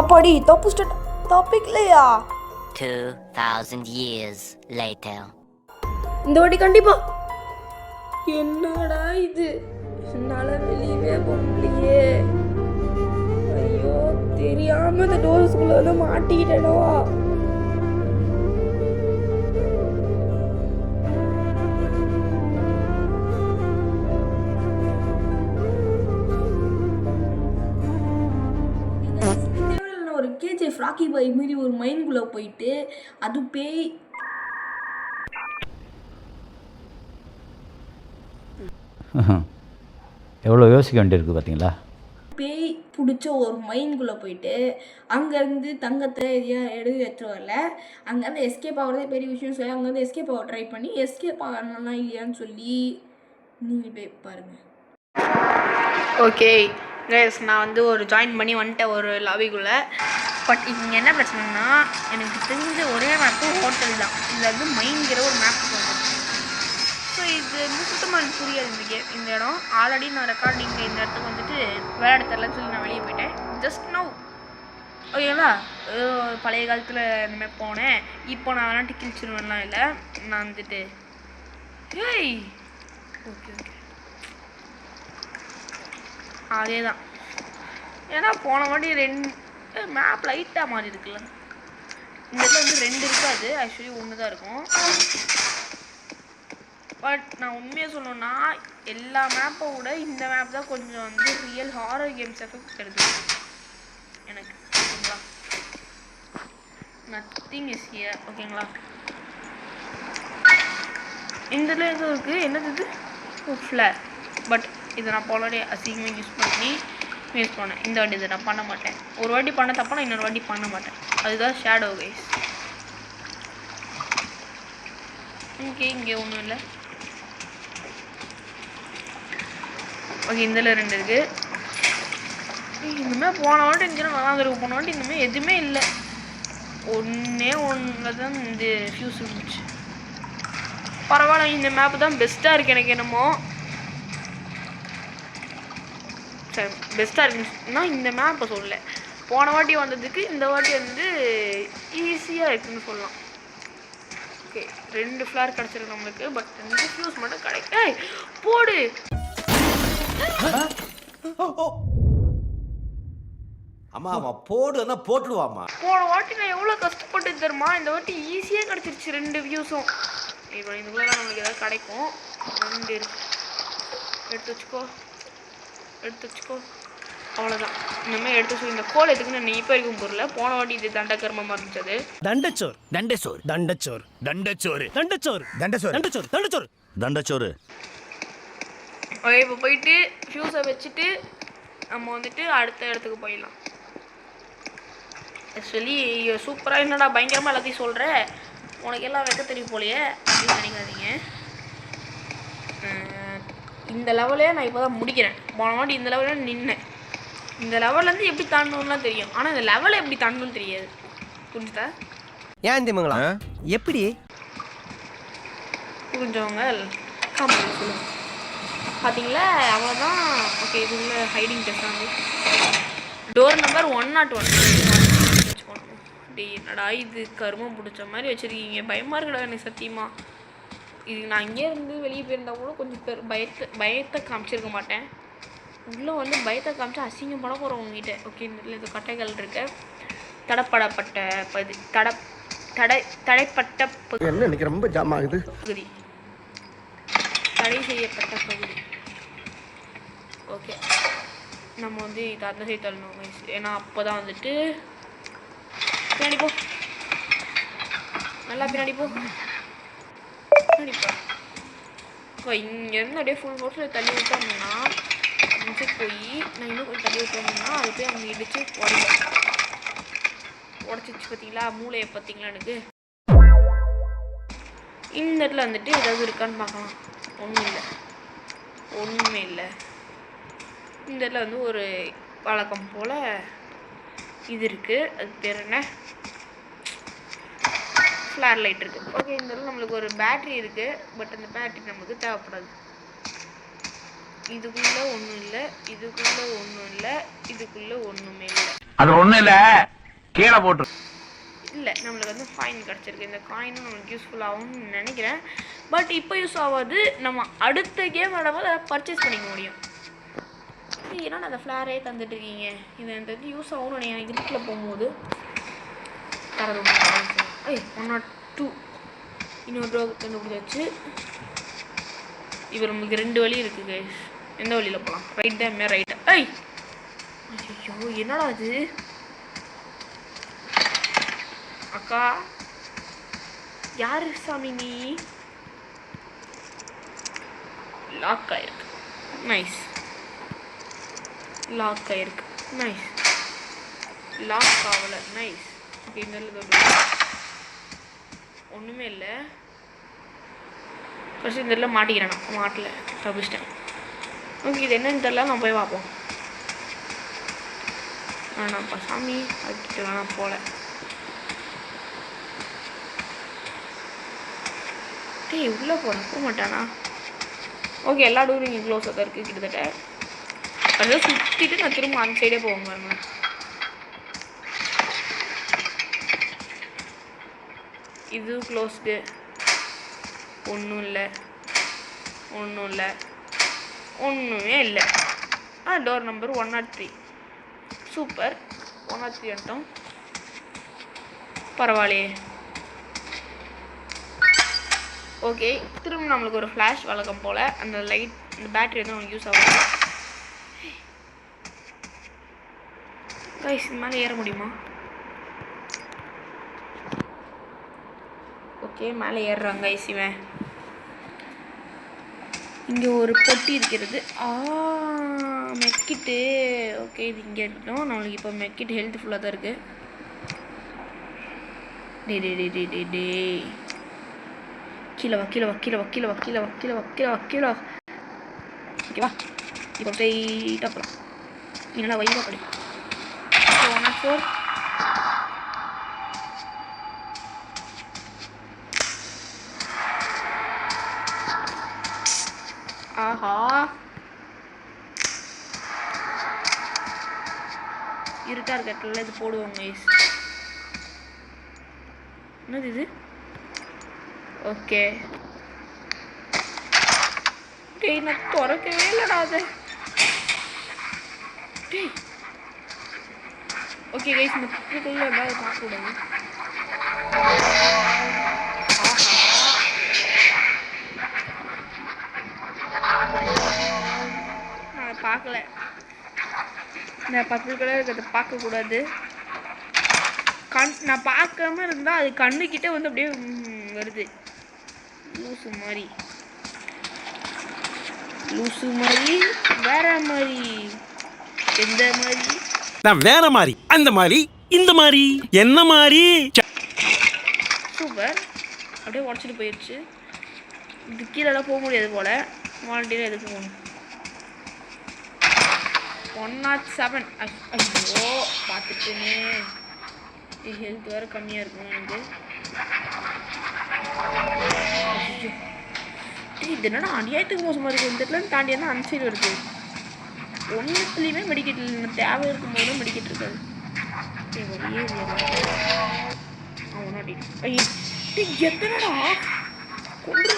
அப்பாடி தப்பிச்சிட்ட தப்பிக்கலையா 2,000 years later. இந்த வாட்டி கண்டிப்பா. என்னடா இது? என்னால வெளியவே போக முடியலையே. ஐயோ தெரியாம இந்த டோர்ஸ்குள்ள வந்து மாட்டிக்கிட்டேனோ கேஜிஎஃப் ராக்கி பாய் மீறி ஒரு மைண்ட்குள்ளே போயிட்டு அது பேய். எவ்வளோ யோசிக்க வேண்டியிருக்கு பார்த்தீங்களா? பேய் பிடிச்ச ஒரு மைண்ட்குள்ளே போயிட்டு அங்கேருந்து தங்கத்தை எதையா எடுத்து எடுத்துட்டு வரல. அங்கேருந்து எஸ்கேப் ஆகிறதே பெரிய விஷயம் சொல்லி அங்கேருந்து எஸ்கேப் ஆக ட்ரை பண்ணி எஸ்கேப் ஆகணும்னா இல்லையான்னு சொல்லி நீங்கள் போய் பாருங்கள் ஓகே கைஸ் நான் வந்து ஒரு ஜாயின் பண்ணி வந்துட்டேன் ஒரு லாபிக்குள்ளே பட் இங்கே என்ன பிரச்சனைனா எனக்கு தெரிஞ்ச ஒரே மேப்பு ஹோட்டல் தான். இதில் வந்து மைங்கிற ஒரு மேப் வந்து ஸோ இது வந்து சுத்தமாக எனக்கு புரியாது இந்த கே இந்த இடம். ஆல்ரெடி நான் ரெக்கார்டிங் இந்த இடத்துக்கு வந்துட்டு விளையாட தரலன்னு சொல்லி நான் வெளியே போயிட்டேன். ஜஸ்ட் நோ ஓகேங்களா? பழைய காலத்தில் இந்த மாதிரி போனேன். இப்போ நான் வேணாட்டி கிழிச்சிருவேன்லாம் இல்லை. நான் வந்துட்டு ஏய்! ஓகே ஓகே அதே தான் ஏன்னா போன வாட்டி ரெண்டு மேப் லைட்டாக மாறி இருக்குல்ல. இந்த இடத்துல வந்து ரெண்டு இருக்காது. ஆக்சுவலி ஒன்று தான் இருக்கும். பட் நான் உண்மையாக சொல்லணும்னா எல்லா மேப்பை விட இந்த மேப் தான் கொஞ்சம் வந்து ரியல் ஹாரர் கேம்ஸ் எஃபெக்ட் தருது. எனக்கு. ஓகேங்களா? நத்திங் இஸ் ஹியர் ஓகேங்களா? இந்த இதில் எதுவும் இருக்குது என்னது இது? ஃப்ளேர் பட் இதை நான் ஆல்ரெடி அசிங்கமாக யூஸ் பண்ணி யூஸ் பண்ணேன் இந்த வாட்டி இதை நான் பண்ண மாட்டேன். ஒரு வாட்டி பண்ண தப்பா நான் இன்னொரு வாட்டி பண்ண மாட்டேன். அதுதான் ஷேடோ கைஸ் ஓகே இங்கே ஒன்றும் இல்லை. ஓகே இதில் ரெண்டு இருக்குது இனிமேல் போன வாட்டி இருந்துச்சுன்னா நல்லா இருக்கும் போன வாட்டி இனிமேல் எதுவுமே இல்லை. ஒன்றே ஒன்று தான் இந்த ஃபியூஸ் இருந்துச்சு. பரவாயில்ல இந்த மேப் தான் பெஸ்ட்டாக இருக்குது எனக்கு என்னமோ சரி பெஸ்ட்டாக இருக்குன்னா இந்த மேப்பை சொல்லல போன வாட்டி வந்ததுக்கு இந்த வாட்டி வந்து ஈஸியாக இருக்குன்னு சொல்லலாம். ஓகே ரெண்டு ஃப்ளார் கிடச்சிருக்கு நம்மளுக்கு பட் ரெண்டு ஃபியூஸ் மட்டும் கிடைக்கும் ஏய் போடு. அம்மா அம்மா போடுன்னா போட்டுடுவாம்மா. போன வாட்டி நான் எவ்வளோ கஷ்டப்பட்டு தருமா இந்த வாட்டி ஈஸியாக கிடச்சிருச்சு ரெண்டு வியூஸும் இப்போ இதுக்குள்ளே நம்மளுக்கு ஏதாவது கிடைக்கும். ரெண்டு எடுத்து வச்சுக்கோ. எடுத்து வச்சுக்கோ. அவ்வளோதான் இந்த மாதிரி எடுத்து வச்சு இந்த கோல் எதுக்குன்னு நான் இப்போ வரைக்கும் புரியல போன வாட்டி இது தண்ட கர்மமாக இருந்துச்சது தண்டச்சோர் தண்டச்சோர் தண்டச்சோர் தண்டச்சோர் தண்டச்சோர் தண்டச்சோர் தண்டச்சோர் தண்டச்சோர் தண்டச்சோர் இப்போ போயிட்டு ஃபியூஸை வச்சுட்டு நம்ம வந்துட்டு அடுத்த இடத்துக்கு போயிடலாம். ஆக்சுவலி சூப்பராக என்னடா பயங்கரமாக எல்லாத்தையும் சொல்கிற உனக்கு எல்லாம் வைக்க தெரியும் போலையே அப்படின்னு நினைக்காதீங்க. இந்த லெவலே நான் இப்போ தான் முடிக்கிறேன். போன வாட்டி இந்த லெவலில் நின்னேன். இந்த லெவல்லேருந்து எப்படி தாண்டணும்லாம் தெரியும். ஆனால் இந்த லெவலை எப்படி தாண்டணும்னு தெரியாது. புரிஞ்சுதா? ஏன் திமுங்களா எப்படி? புரிஞ்சவங்க காமெடி சொல்லுங்க. பார்த்தீங்களா அவ்வளோதான் ஓகே இது உள்ள ஹைடிங் டெஸ்ட் வந்து door number one nought one day என்னடா இது? கருமம் பிடிச்ச மாதிரி வச்சுருக்கீங்க. பயமாக இருக்குடா எனக்கு சத்தியமா. இது நான் இங்கே இருந்து வெளியே போயிருந்தா கூட கொஞ்சம் பேர் பயத்தை பயத்தை காமிச்சிருக்க மாட்டேன். உள்ளே வந்து பயத்தை காமிச்சா அசிங்கம் பட போகிறோம் உங்ககிட்ட. ஓகே இது கட்டைகள் இருக்கு. தடப்படப்பட்ட பதி தட தடை தடைப்பட்ட பகுதி. என்ன இன்னைக்கு ரொம்ப ஜாம் ஆகுது? பகுதி. தடை செய்யப்பட்ட பகுதி. ஓகே நம்ம வந்து இதை அந்த தள்ளணும். ஏன்னா அப்போ தான் வந்துட்டு பின்னாடி போ. நல்லா பின்னாடி போ. பின்னாடி இப்போ இங்கேருந்து அப்படியே ஃபுல் ஃபோர்ஸில் தள்ளி விட்டோம்னா அந்த போய் நான் இன்னும் கொஞ்சம் தள்ளி விட்டோம்னா அது போய் அங்கே இடிச்சு உடம்பு உடச்சிச்சு பார்த்தீங்களா மூளையை பார்த்தீங்களா எனக்கு? இந்த இடத்துல வந்துட்டு ஏதாவது இருக்கான்னு பார்க்கலாம். ஒன்றும் இல்லை. ஒன்றுமே இல்லை. இந்த இடத்துல வந்து ஒரு வழக்கம் போல் இது இருக்குது அது பேர் என்ன? ஃப்ளார் லைட் இருக்குது ஓகே இந்த நம்மளுக்கு ஒரு பேட்ரி இருக்குது பட் அந்த பேட்ரி நமக்கு தேவைப்படாது. இதுக்குள்ளே ஒன்றும் இல்லை. இதுக்குள்ளே ஒன்றும் இல்லை. இதுக்குள்ளே ஒன்றுமே இல்லை. அது ஒண்ணு இல்ல. கீழே போட்டு. இல்லை நம்மளுக்கு வந்து ஃபைன் கிடச்சிருக்கு. இந்த காயினும் நம்மளுக்கு யூஸ்ஃபுல் ஆகும்னு நினைக்கிறேன். பட் இப்போ யூஸ் ஆகாது. நம்ம அடுத்த கேம் விடும்போது அதை பர்ச்சேஸ் பண்ணிக்க முடியும். ஏய், என்னடா அந்த ஃப்ளாரே தந்துட்டு இருக்கீங்க? இது எனக்கு தெரிஞ்சு யூஸ் ஆகும்னு நினைக்கிறேன். இருட்டில் போகும்போது தரது ஐ ஒன் நாட் டூ இன்னொரு ரோ கண்டுபிடிச்சாச்சு. இப்போ நமக்கு ரெண்டு வழி இருக்குது கைஸ் எந்த வழியில் போகலாம் ரைட் மே ரைட் ஐ ஐயோ என்னடா இது? அக்கா! யாரு சாமி நீ? லாக் ஆயிருக்கு. நைஸ் லாக் ஆயிருக்கு. நைஸ் லாக் ஆகலை. நைஸ் ஓகே இந்த ஒன்றுமே இல்லை. ஃபஸ்ட்டு இந்த இடத்துல மாட்டிக்கிறேன் நான். மாட்டல. தப்பிச்சிட்டேன். ஓகே இது என்னன்னு தெரில நான் போய் பார்ப்போம். வேணாம்ப்பா சாமி. அதுக்கிட்ட வேணாம் போகல டேய் உள்ளே போகிறேன் போக மாட்டானா? ஓகே எல்லா டூரும் இங்கே க்ளோஸாக தான் இருக்குது கிட்டத்தட்ட. அதெல்லாம் சுற்றிட்டு நான் திரும்ப அந்த சைடே போவேன் பாருங்களேன் இது க்ளோஸ்டு. ஒன்றும் இல்லை. ஒன்றும் இல்லை. ஒன்றுமே இல்லை. ஆ door number one nought three super. One nought three வந்துட்டோம். பரவாயில்லையே. ஓகே திரும்ப நம்மளுக்கு ஒரு ஃப்ளாஷ் வழக்கம் போல் அந்த லைட் அந்த பேட்டரி வந்து நமக்கு யூஸ் ஆகும் கைஸ் இது மேலே ஏற முடியுமா? ஓகே மேலே ஏறுறாங்க கைஸ் இங்கே ஒரு பொட்டி இருக்கிறது. ஆ மெக்கிட்டு. ஓகே இது இங்கே இருக்கட்டும் நம்மளுக்கு இப்போ மெக்கிட் ஹெல்த் ஃபுல்லாக தான் இருக்குது டே டே டே டே டே டே. கீழே வா கீழே வா கீழே வா கீழே வா கீழே வா கீழே வா கீழே வா கீழே வா. ஓகேவா? இப்போ ஸ்ட்ரெயிட்டாக போகலாம் என்னடா வைவா படி ஒன் நாட் ஃபோர் ஆஹா இருட்டா இருக்க இடத்துல இது போடுவோம் கைஸ் என்னது இது? ஓகே டேய் நான் திறக்கவே இல்லைடா அது. டேய். ஓகே கைஸ் இந்த புக்குள்ள ஏதாவது பார்க்கக்கூடாது பார்க்கல. இந்த பர்பிள் கலர் இருக்கிறத பார்க்கக்கூடாது. கண் நான் பார்க்காம இருந்தால் அது கண்ணுக்கிட்ட வந்து அப்படியே வருது. லூசு மாதிரி. லூசு மாதிரி வேற மாதிரி. எந்த மாதிரி? நான் வேற மாதிரி அந்த மாதிரி இந்த மாதிரி என்ன மாதிரி? சூப்பர். அப்படியே உடச்சிட்டு போயிடுச்சு இது கீழெல்லாம் போக முடியாது போல். வாலண்டியராக எதுக்கு போகணும். ஒன் நாட் செவன் ஐயோ பார்த்துட்டுமே ஹெல்த் வேறு கம்மியாக இருக்கும் எனக்கு இது என்னடா அநியாயத்துக்கு மோசமாக இருக்குது இந்த இடத்துல தாண்டி என்ன அன்சைடு வருது? ஒன்றுத்துலேயுமே மெடிக்கெட் இல்லை. தேவை இருக்கும் போதும் மெடிக்கெட் இருக்காது. டேய், வழியே ஐயோ எத்தனைடா? கொண்டு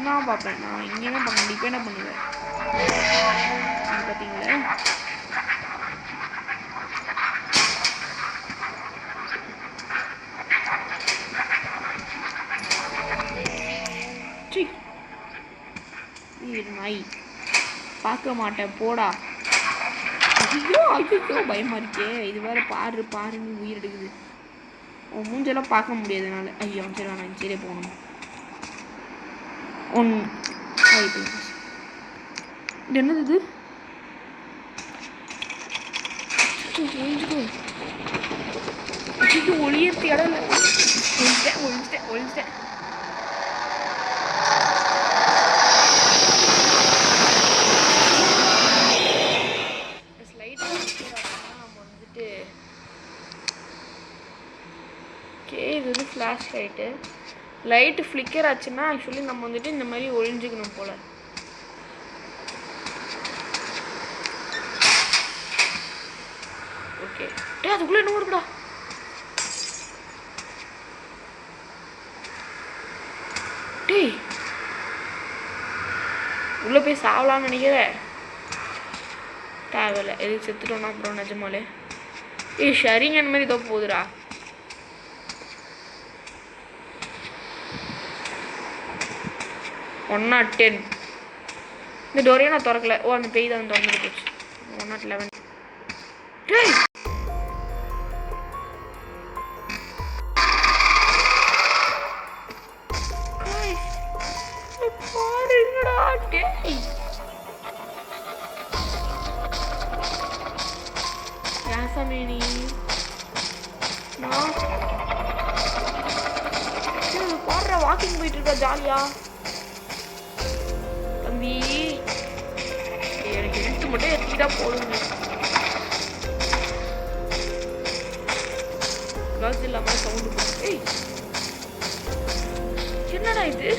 மட்டும் தான் பார்ப்பேன். நான் எங்கேயுமே பண்ண டிபெண்ட் பண்ணுவேன்? பார்த்தீங்களா நாய். பார்க்க மாட்டேன். போடா. ஐயோ ஐயோ பயமா இருக்கே. இது வேற பாரு பாருன்னு உயிர் எடுக்குது. உன் மூஞ்செல்லாம் பார்க்க முடியாது என்னால். ஐயோ சரி வேணாம் சரியே போகணும். ஒன் இது என்னது இது? ஒழிஞ்சுக்கோ ஒளியத்து இடம் இல்லை. ஒழிச்சிட்டேன் ஒழிச்சிட்டேன் ஒழிச்சிட்டேன் ஸ்லைட் நம்ம இது வந்து ஃப்ளாஷ் லைட்டு லைட்டு ஃப்ளிக்கர் ஆச்சுன்னா ஆக்சுவலி நம்ம வந்துட்டு இந்த மாதிரி ஒழிஞ்சுக்கணும் போல். ஓகே டே அதுக்குள்ளே இன்னும் இருக்குடா டேய். உள்ளே போய் சாவலாம்னு நினைக்கிற? தேவையில்ல. எதுக்கு செத்துட்டோம்னா அப்புறம் நிஜமாலே. ஏய் ஷரிங் மாதிரி ஏதோ போகுதுடா ஒன் நாட் டென் இந்த டோரையே நான் திறக்கல. ஓ அந்த பேய் தான் திறந்துட்டு போச்சு. ஒன் நாட் லெவன் நீ நான் பாடுற வாக்கிங் போயிட்டு இருக்கா ஜாலியா மட்டும் எடுத்துட்டா போதும் காசு இல்லாம சவுண்டு போடும் ஏய் என்னடா இது?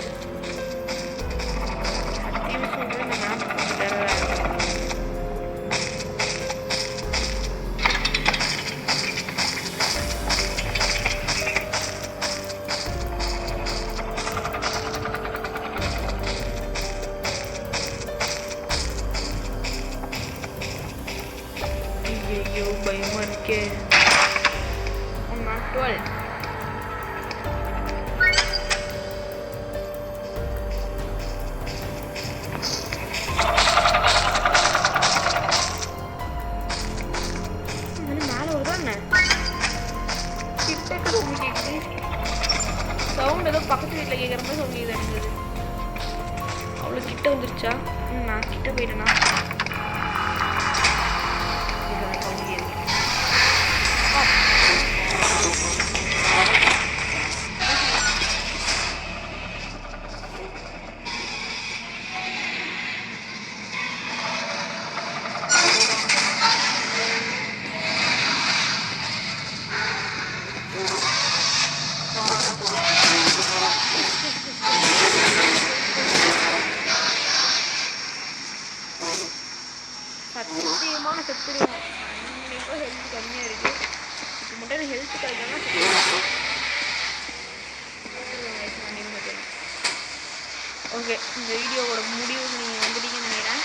ஓகே இந்த வீடியோவோட முடிவுக்கு நீங்கள் வந்துட்டீங்கன்னு நினைக்கிறேன்.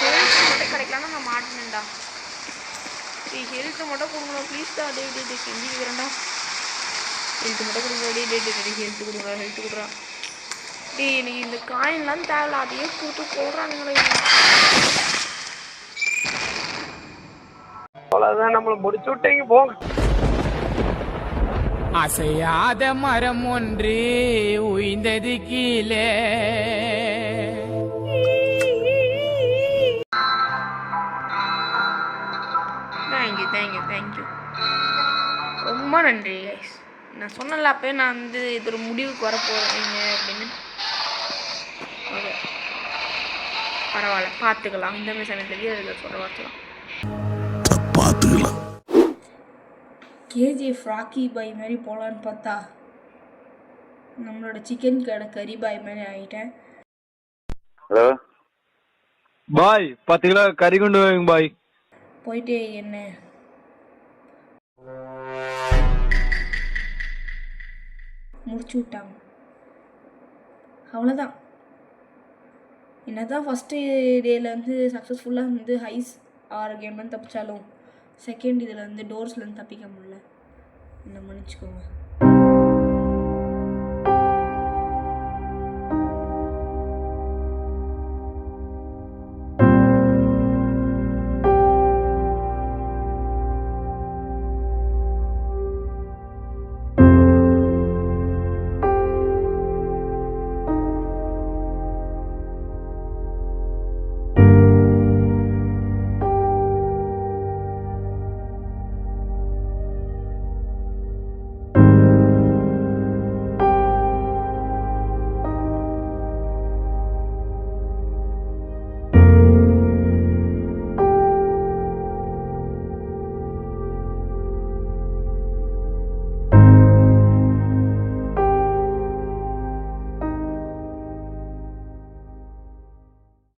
ஹெல்த் மட்டும் கிடைக்கலன்னா நான் மாட்டினேன்டா. டேய் ஹெல்த்தை மட்டும் கொடுங்கடா ப்ளீஸ் தான் அதே டேட்டு செஞ்சுக்கிறேன்டா ஹெல்த் மட்டும் கொடுங்க டே டே டே ஹெல்த் கொடுங்க ஹெல்த் கொடுக்குறா டேய் எனக்கு இந்த காயின்லாம் தேவையில்ல. அதையே கொடுத்து போடுறானுங்களே அவ்வளவுதான். நம்மளை முடிச்சு விட்டீங்க போங்க. அசையாத மரம் ஒன்று உய்ந்தது கீழே. தேங்க்யூ தேங்க்யூ தேங்க்யூ ரொம்ப நன்றி கைஸ் நான் சொன்னல அப்போ நான் வந்து இது ஒரு முடிவுக்கு வர போகிறீங்க அப்படின்னு. ஓகே. பரவாயில்ல பார்த்துக்கலாம். இந்த மாதிரி சமயத்தில் சொல்ல சொல்கிற வார்த்தைலாம். கேஜிஎஃப் ராக்கி பாய் மாதிரி போகலான்னு பார்த்தா நம்மளோட சிக்கன் கடை கறி பாய் மாதிரி ஆகிட்டேன் ஹலோ? பாய் பத்து கிலோ கறி கொண்டு வாங்க பாய். போயிட்டு என்ன? முடிச்சு விட்டாங்க. அவ்வளோதான் என்னதான் ஃபஸ்ட்டு டேயில் வந்து சக்ஸஸ்ஃபுல்லாக வந்து ஹைஸ் ஆறு கேம்லேருந்து தப்பிச்சாலும் செகண்ட் இதில் வந்து டோர்ஸ்லேருந்து தப்பிக்க முடியல. என்ன மன்னிச்சுக்கோங்க